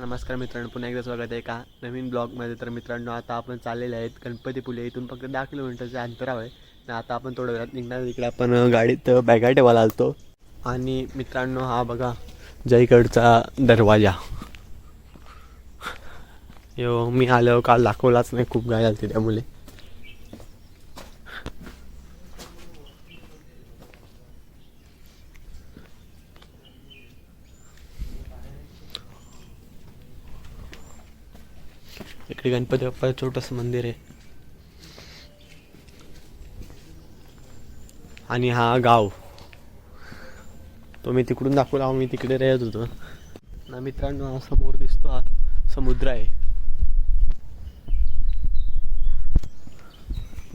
नमस्कार मित्रांनो पुन्हा एकदा स्वागत आहे का? नवीन ब्लॉगमध्ये तर मित्रांनो आता आपण चाललेले आहेत गणपतीपुले इथून फक्त दहा किलोमीटरचं अंतराव आहे. आता आपण थोड्या वेळात निघणार इकडे आपण गाडीत बॅगा ठेवायला आलतो. आणि मित्रांनो हा बघा जयगडचा दरवाजा. यो मी आलो काल दाखवलाच नाही खूप गाय आलती त्यामुळे इकडे गणपती बाप्पा छोटंसं मंदिर आहे. आणि हा गाव. तो मी तिकडून दाखवला मी तिकडे राहत होतो. ना मित्रांनो समोर दिसतो हा समुद्र आहे.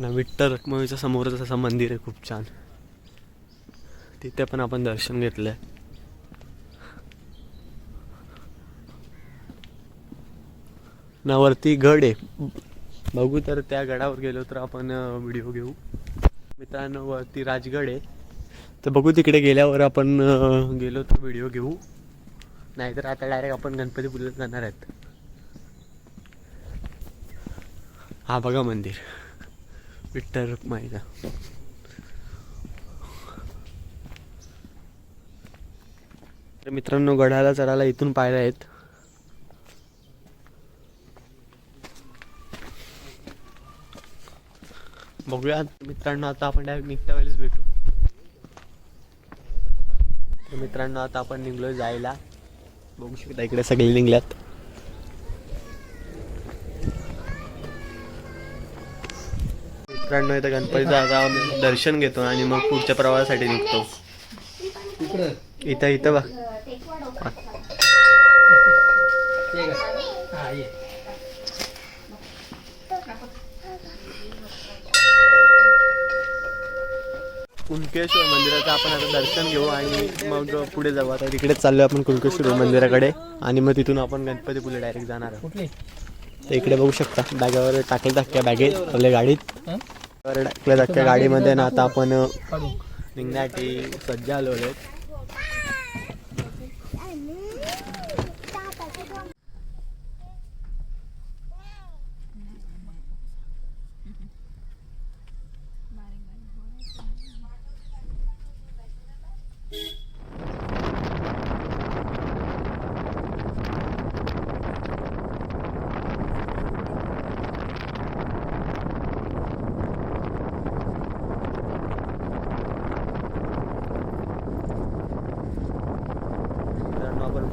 ना विठ्ठल रखुमाईच्या समोरच असं मंदिर आहे खूप छान. तिथे पण आपण दर्शन घेतलं आहे ना वरती गड आहे. बघू तर त्या गडावर गेलो तर आपण व्हिडिओ घेऊ. मित्रांनो वरती राजगड आहे. तर बघू तिकडे गेल्यावर आपण गेलो तर व्हिडिओ घेऊ. नाहीतर आता डायरेक्ट आपण गणपतीपुळ्यात जाणार आहेत. हा बघा मंदिर. विठ्ठल रुक्माईचा. तर मित्रांनो गडाला चढायला इथून पायऱ्या आहेत. बघूया मित्रांनो आता आपण डायरेक्ट निघता वेळेस भेटू. तर मित्रांनो आता आपण निघलो जायला. बघू शकता इकडे सगळे निघल्यात. मित्रांनो इथं गणपतीचं आता दर्शन घेतो आणि मग पुढच्या प्रवासासाठी निघतो. इथं इथं बघ. कुणकेश्वर मंदिराचं आपण आता दर्शन घेऊ आणि मग पुढे जाऊ. आता तिकडे चाललो आपण कुणकेश्वर मंदिराकडे आणि मग तिथून आपण गणपतीपुळे डायरेक्ट जाणार आहोत. इकडे बघू शकता. बॅगावर टाकले धक्क्या बॅगेत आपल्या गाडीत. टाकल्या धक्क्या गाडीमध्ये ना आता आपण निघण्यासाठी सज्ज आलो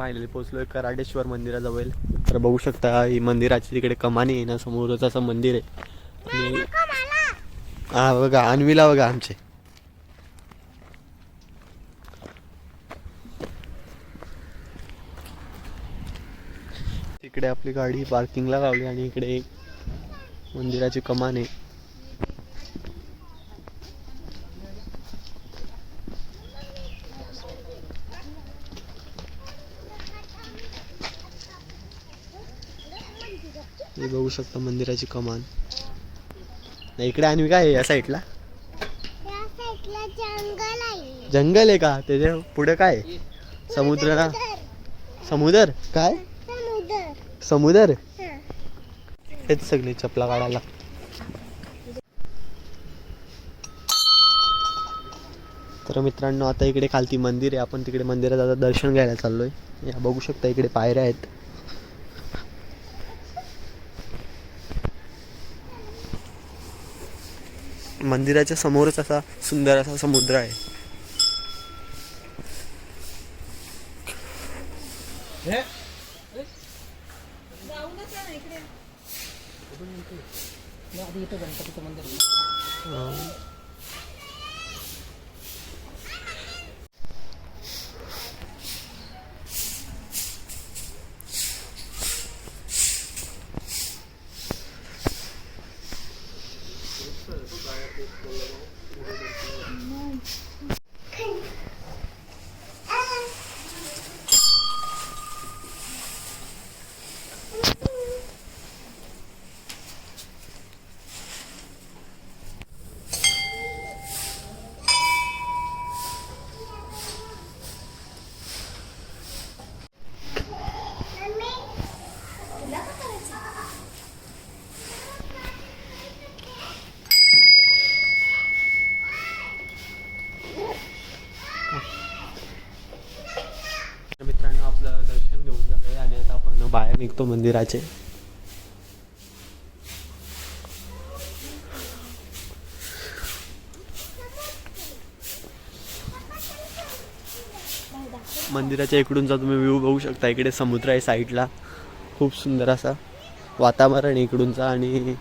पाहिलेले पोहोचलोय कराडेश्वर मंदिराजवळ. तर बघू शकता ही मंदिराची तिकडे कमानी आहे ना समोरच असं मंदिर आहे. आणि हा बघा अन्वीला बघा आमचे. तिकडे आपली गाडी पार्किंगला लावली आणि इकडे मंदिराची कमान आहे हे बघू शकता मंदिराची कमान. नाही इकडे आणि काय आहे या साईडला जंगल आहे. का? त्याच्या पुढे काय? आहे? समुद्र ना समुद्र? काय? समुद्र. समुद्र. हेच सगळे चपला काढायला. तर मित्रांनो आता इकडे खालती मंदिर आहे. आपण तिकडे मंदिरात आता दर्शन घ्यायला चाललोय. या बघू शकता इकडे पायऱ्या आहेत. मंदिराच्या समोरच असा सुंदर असा समुद्र आहे. गणपतीचं मंदिर शकतो मंदिराचे. मंदिराच्या इकडूनचा तुम्ही व्ह्यू बघू शकता. इकडे समुद्र आहे साईडला. खूप सुंदर असा वातावरण आहे इकडूनचा आणि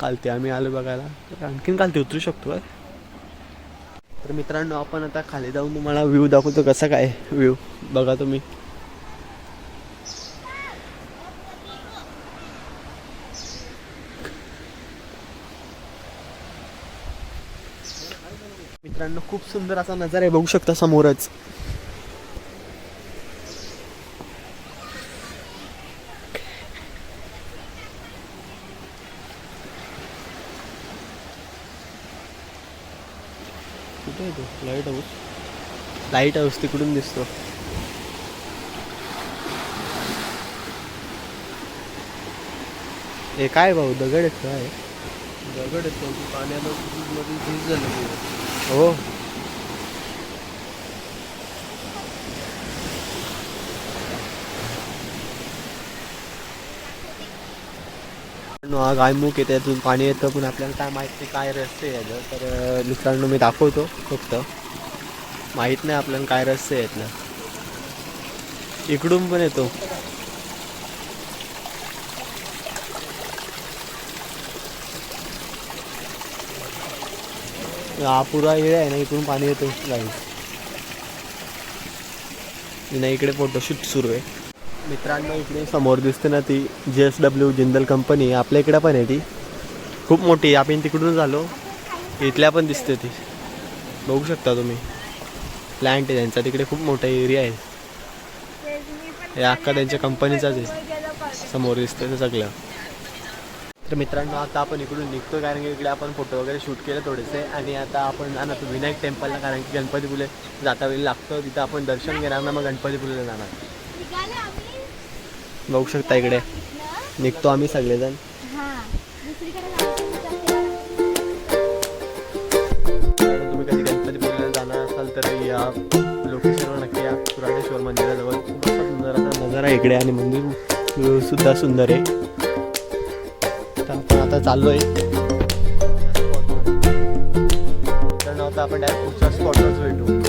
कालते आम्ही आलो बघायला. तर आणखीन कालते उतरू शकतो आहे तर मित्रांनो आपण आता खाली जाऊन तुम्हाला व्ह्यू दाखवतो कसा काय व्ह्यू बघा तुम्ही. मित्रांनो खूप सुंदर असा नजारा आहे बघू शकता समोरच. कुठे आहे तो? लाइट हाऊस लाइट हाऊस तिकडून दिसतो. हे काय भाऊ? दगड आहेत काय? दगड येतो पाण्याला मध्ये झीज झालं हो. गायमुख येते त्यातून पाणी येतं पण आपल्याला काय माहिती नाही काय रस्ते आहे याचं. तर मित्रांनो मी दाखवतो फक्त. माहीत नाही आपल्याला काय रस्ते आहे यातलं. इकडून पण येतो. हा पुरा एरिया आहे ना इकडून पाणी येतो गाडी नाही इकडे फोटोशूट सुरू आहे. मित्रांनो इकडे समोर दिसते ना ती जे एस डब्ल्यू जिंदल कंपनी आहे आपल्या इकडे पण आहे ती. खूप मोठी आपण तिकडून झालो. इथल्या पण दिसते ती. बघू शकता तुम्ही. प्लॅन्ट आहे त्यांचा. तिकडे खूप मोठा एरिया आहे. हे अख्खा त्यांच्या कंपनीचाच आहे. समोर दिसतं ते सगळं. तर मित्रांनो आता आपण इकडून निघतो कारण की इकडे आपण फोटो वगैरे शूट केले थोडेसे आणि आता आपण जाणार तो विनायक टेम्पलला कारण की गणपतीपुले जाता वेळी लागतं. तिथं आपण दर्शन घेणार ना मग गणपतीपुलेला जाणार. बघू शकता इकडे. निघतो आम्ही सगळेजण. तुम्ही कधी गणपतीपुलेला जाणार असाल तर या लोकेशनवर नक्की या. कुराडेश्वर मंदिराजवळ. खूप सुंदर असा नजारा आहे इकडे आणि मंदिर सुद्धा सुंदर आहे. चाललोय. तर नव्हतं आपण डायरेक्ट पुढच्या स्पॉटवरच भेटू.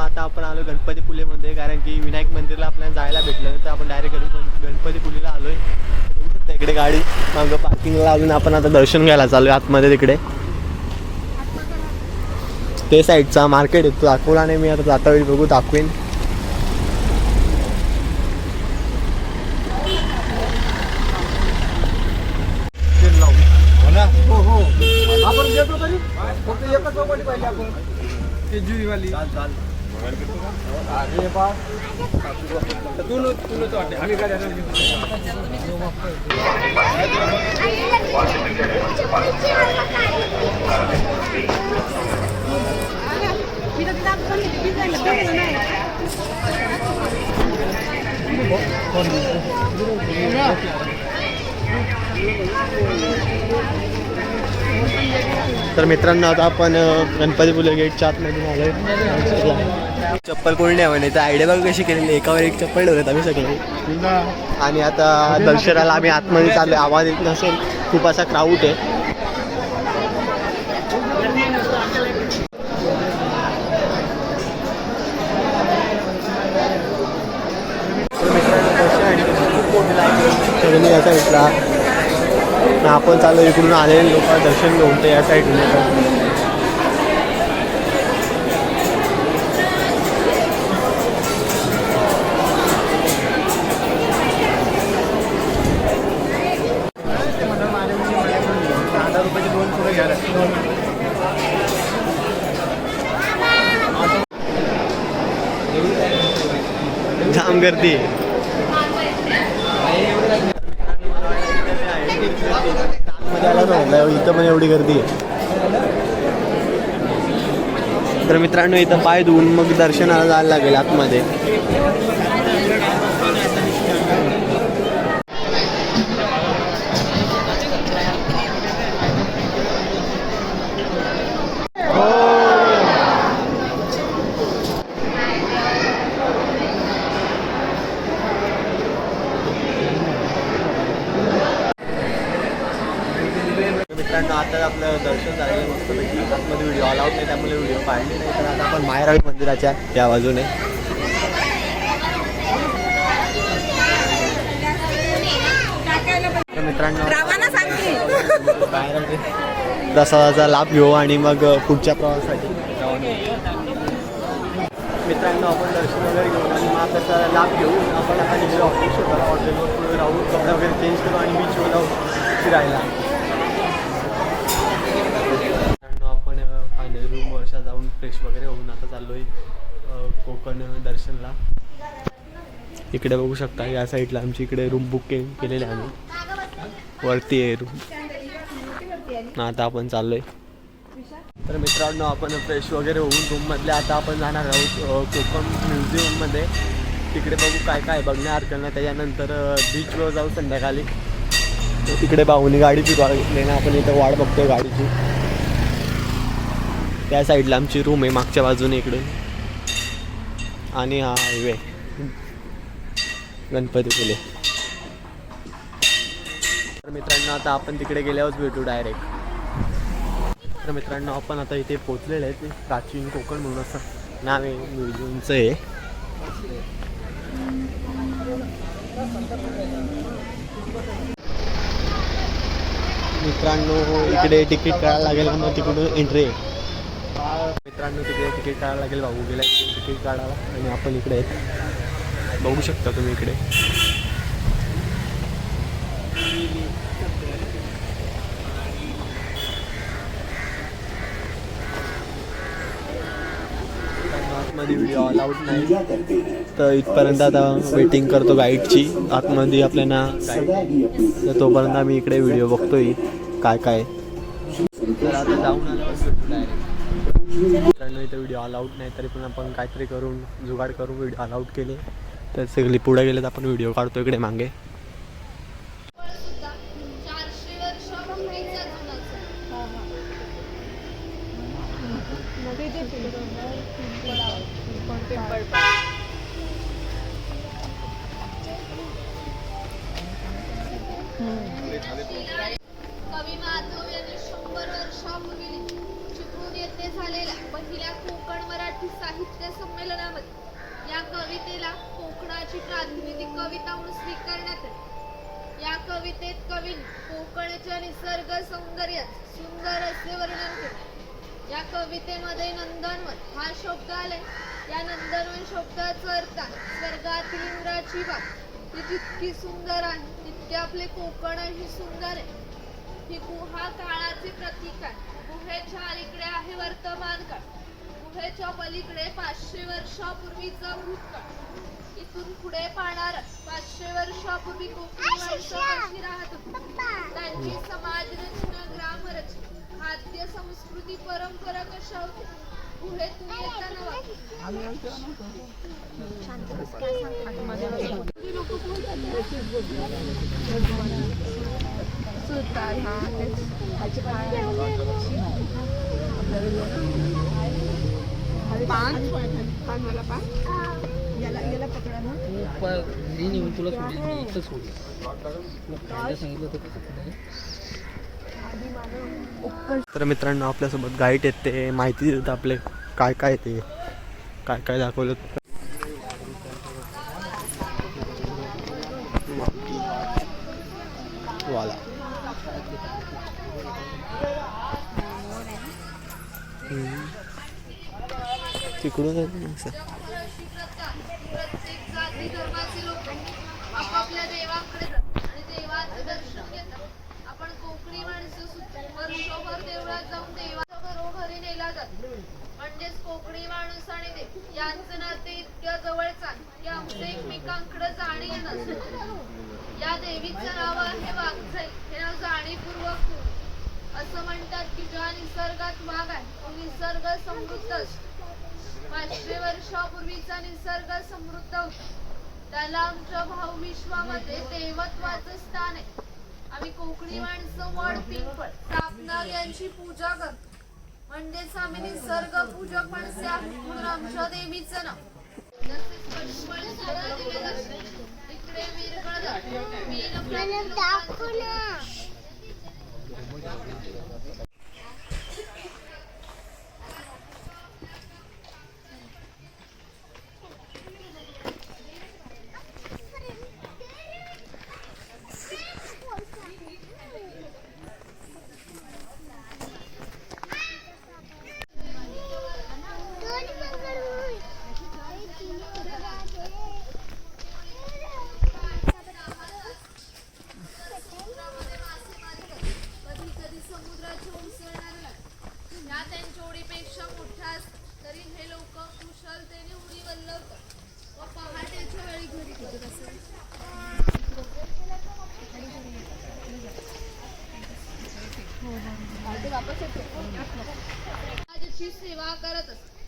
आता आपण आलो गणपती पुलेमध्ये कारण की विनायक मंदिरला आपल्याला जायला भेटलं तर आपण डायरेक्ट गणपती पुलेला आलोय. बघू शकता इकडे गाडी मागं पार्किंगला अजून आपण आता दर्शन घ्यायला चालू आतमध्ये तिकडे. ते साईडचा मार्केट आहे तो दाखवला नाही मी आता जाता वेळी बघू दाखवेन. तर? मित्रांनो आता आपण अ, गणपतीपुले गेटच्या आतमधून आलोय चप्पल कोणी नाही म्हणे तर आयडिया बघ कशी केलेली एकावर एक चप्पल ठेवलेत आम्ही सगळे आणि आता दर्शनाला आम्ही आतमध्ये चाललो आवाज येत नसेल खूप असा क्राऊड आहे तर मित्रांनो, आहे. आपण चाललो इकडून आलेले लोक दर्शन घेऊन ते या साईडने गर्दी. इथं पण एवढी गर्दी आहे. तर मित्रांनो इथं पाय धुवून मग दर्शनाला जायला लागेल आतमध्ये मित्रांनो आता आपलं दर्शन झालेलं आहे मस्तपैकी आतमध्ये व्हिडिओ अलाउड नाही त्यामुळे व्हिडिओ काढले नाही. तर आता आपण मायरावी मंदिराच्या त्या बाजूने. तर मित्रांनो बाहेर प्रसादाचा लाभ घेऊ आणि मग पुढच्या प्रवासासाठी. मित्रांनो आपण दर्शन वगैरे घेऊन आणि मग त्याचा लाभ घेऊ आपण आता निघलो. ऑफिस शोधायला हॉटेलवर राहू कपडे वगैरे चेंज करू आणि बीचवर जाऊ फिरायला मित्रांनो आपण फायनल रूम वर्षा जाऊन फ्रेश वगैरे होऊन आता चाललो आहे कोकण दर्शनला. इकडे बघू शकता या साईडला आमची इकडे रूम बुक के केलेले आहे आम्ही. वरती आहे रूम आता आपण चाललोय. तर मित्रांनो आपण फ्रेश वगैरे होऊन रूममधले आता आपण जाणार आहोत कोकण म्युझियममध्ये तिकडे बघू काय काय बघण्यासारखं ना त्याच्यानंतर बीचवर जाऊ संध्याकाळी. तिकडे बाहुनी गाडी फिरवा ना आपण इथं वाट बघतोय गाडीची. त्या साईडला आमची रूम आहे मागच्या बाजूने इकडून. आणि हा हायवे गणपतीपुले तर मित्रांनो आता आपण तिकडे गेल्यावरच भेटू डायरेक्ट तर मित्रांनो आपण आता इथे पोचलेले आहेत. प्राचीन कोकण म्हणून असं नाव आहे म्युझियमचं आहे. मित्रांनो इकडे तिकीट काढायला लागेल मग तिकडून एंट्री आहे. मित्रांनो तिकडे तिकीट काढायला लागेल भाऊ. गेला तिकीट काढायला. आणि आपण इकडे आहेत. बघू शकता तुम्ही इकडे. आतमध्ये व्हिडिओ अलाउड नाही. तर इथपर्यंत आता वेटिंग करतो गाईडची आतमध्ये आपल्याला तर तोपर्यंत आम्ही इकडे व्हिडिओ बघतोय काय काय. तर आता जाऊन आल्यावर मित्रांनो इथे व्हिडिओ अलाउड नाही तरी पण आपण काहीतरी करून जुगाड करून व्हिडिओ अलाउड केले. तर सगळी पुढे गेले तर आपण व्हिडिओ काढतो इकडे मागे. मध्ये झालेल्या पहिल्या कोकण मराठी साहित्य संमेलनामध्ये या कवितेला कोकणाची प्रातिनिधिक कविता म्हणून स्वीकारण्यात आली. या कवितेत कवी कोकणच्या निसर्ग सौंदर्यात सुंदर असे वर्णन केले. या कवितेमध्ये नंदनवन हा शब्द आलाय. या नंदनवन शब्दाचा अर्थ स्वर्गातील इंद्राची बाग ती जितकी सुंदर आहे तितके आपले कोकणही सुंदर आहे. ही हा काळाचे प्रतीक आहे. गुहेच्या अलीकडे आहे वर्तमान काळ. गुहेच्या पलीकडे पाचशे वर्षापूर्वीचा भूतकाळ इथून पुढे पाहणार पाचशे वर्षापूर्वी कोकणी कशी राहत होती? त्यांची समाज रचना ग्राम रचना खाद्य संस्कृती परंपरा कशा होत्या? गुहेतून येताना वाटतं. घरी नेऊन तुला सोडील मी इथं सोडील तुला खायला सांगितलं होतं कसं नाही. तर मित्रांनो आपल्यासोबत गाईड ते माहिती देतात आपले काय काय ते काय काय दाखवलं. वाला. तिकडून असं. आपापल्या देवाकडे आणि देवाचं दर्शन घेतात आपण कोकणी माणसं वर्षभर देवळात जाऊन देवाच्या घरोघरी नेला जातो म्हणजेच कोकणी माणूस आणि देव यांचं नाते इतक्या जवळचा की आमचं एकमेकांकडे जाणे नसतं या देवीचं नाव आहे वाघ हे नाव जाणीवपूर्वक ठेवलं. असं म्हणतात की ज्या निसर्गात वाघ आहे तो निसर्ग समृद्ध असतो. पाचशे वर्षापूर्वीचा निसर्ग समृद्ध होता. त्याला आमच्या भावविश्वामध्ये देवत्वाचं स्थान आहे. आम्ही कोकणी माणसं वड पिंपळ सापनाग यांची पूजा करतो. म्हणजेच आम्ही निसर्ग पूजक माणसे आहोत म्हणून आमच्या देवीचं नाव. इकडे विरगळ मीन प्रति कधी कधी समुद्राच्या उसळणाऱ्या लाटा. ह्या त्यांच्या उडीपेक्षा मोठ्या असतात तरी हे लोक कुशलतेने उडी वल्लवतात व पहाटेच्या वेळी घरी परत असतात. समाजाची सेवा करत असतात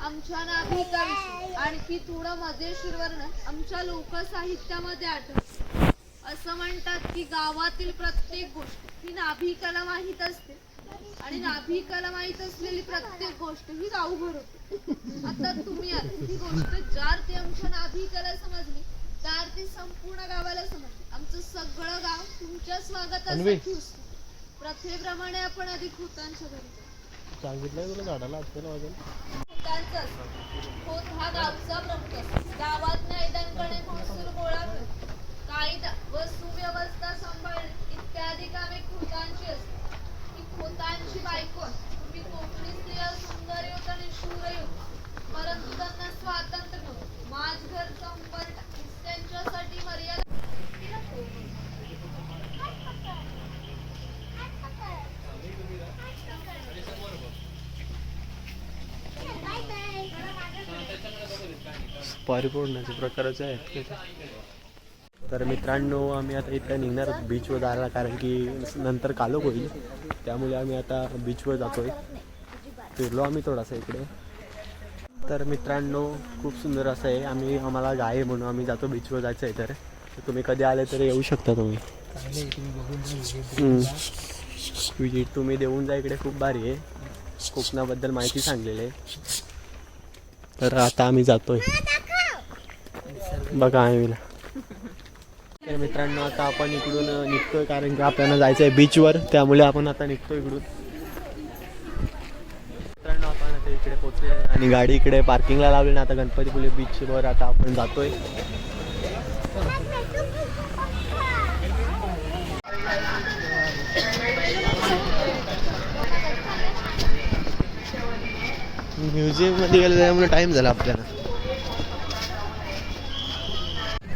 आमच्या नाभिकांची आणखी थोडं मजेशीर वर्णन आमच्या लोकसाहित्यामध्ये आढळतं. असं म्हणतात की गावातील प्रत्येक गोष्ट ही नाभिकाला माहीत असते. आणि नाभिकाला माहीत असलेली प्रत्येक गोष्ट ही गावभर होते. आता तुम्ही ही गोष्ट जार ती आमच्या नाभिकाला समजली तर ती संपूर्ण गावाला समजली. आमचं सगळं गाव तुमच्या स्वागतासाठी. प्रथेप्रमाणे आपण आधी खोतांच्या घरी जाऊ. सांगितलं तुला झाडाला आजकाल वाजेल हा गावचा प्रमुख गावात मैदानकडे महसूल गोळा करणे कायदा व सुव्यवस्था सांभाळ इत्यादी कामे खोतांची असतात ही खोतांची बायको तुम्ही कोकणी स्त्रिया सुंदर होत आणि शूर होत परंतु त्यांना स्वातंत्र्य नव्हतं. माझ घर संपर्क सुपारी फोडण्याचे प्रकारचे आहेत तर मित्रांनो आम्ही आता इथं निघणार आहोत बीचवर जायला कारण की नंतर कालोख होईल. त्यामुळे आम्ही आता बीचवर जातोय. फिरलो आम्ही थोडासा इकडे. तर मित्रांनो खूप सुंदर असं आहे. आम्ही आम्हाला गाय म्हणून आम्ही जातो बीचवर जायचं आहे तर. तुम्ही कधी आले तर येऊ शकता तुम्ही. तुम्ही विजिट तुम्ही देऊन जा इकडे. खूप भारी आहे. कोकणाबद्दल माहिती सांगलेली आहे. तर आता आम्ही जातोय. बघा आम्हीला तर मित्रांनो आता आपण इकडून निघतोय कारण की आपल्याला जायचं आहे बीचवर त्यामुळे आपण आता निघतो इकडून. मित्रांनो आपण आता इकडे पोहोचतोय आणि गाडी इकडे पार्किंगला लावली ना आता गणपतीपुले बीचवर आता आपण जातोय. म्युझियममध्ये गेलं त्यामुळे टाईम झाला आपल्याला.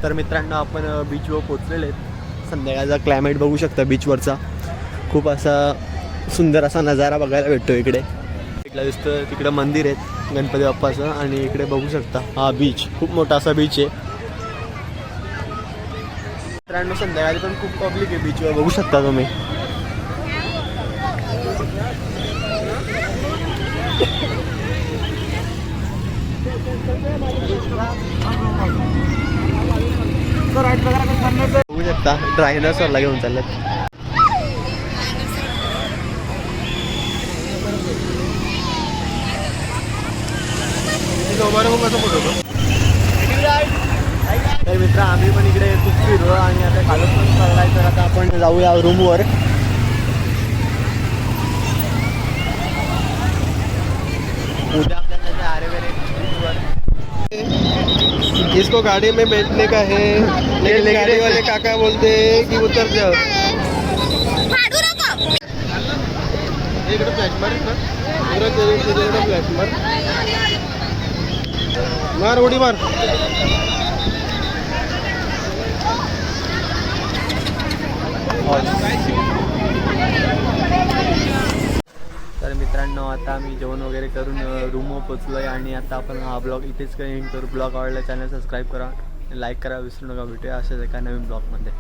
तर मित्रांनो आपण बीचवर पोचलेले आहेत. संध्याकाळचा क्लायमेट बघू शकता बीचवरचा खूप असा सुंदर असा नजारा बघायला भेटतो इकडे. इकडला दिसतं तिकडं मंदिर आहेत गणपती बाप्पाचं आणि इकडे बघू शकता हा बीच खूप मोठा असा बीच आहे. मित्रांनो संध्याकाळी पण खूप पब्लिक आहे बीचवर बघू शकता तुम्ही. बघू शकता ड्रायनर्सवरला घेऊन चालल्यात. तर मित्र आम्ही पण इकडे खूप फिरलो आणि आता खालून पण चाललाय तर आता आपण जाऊया रूमवर. उद्या इसको गाड़ी में बैठने का है। लेकिन गाड़ी वाले काका बोलते हैं कि उतर जाओ। मार। फ्लॅश मार। मार उडी मार तर मित्रांनो आता आम्ही जेवण वगैरे करून रूमवर पोचलो आहे आणि आता आपण हा ब्लॉग इथेच एंड करू ब्लॉग आवडला चॅनल सबस्क्राईब करा. लाईक करा विसरू नका भेटूया अशाच एका नवीन ब्लॉगमध्ये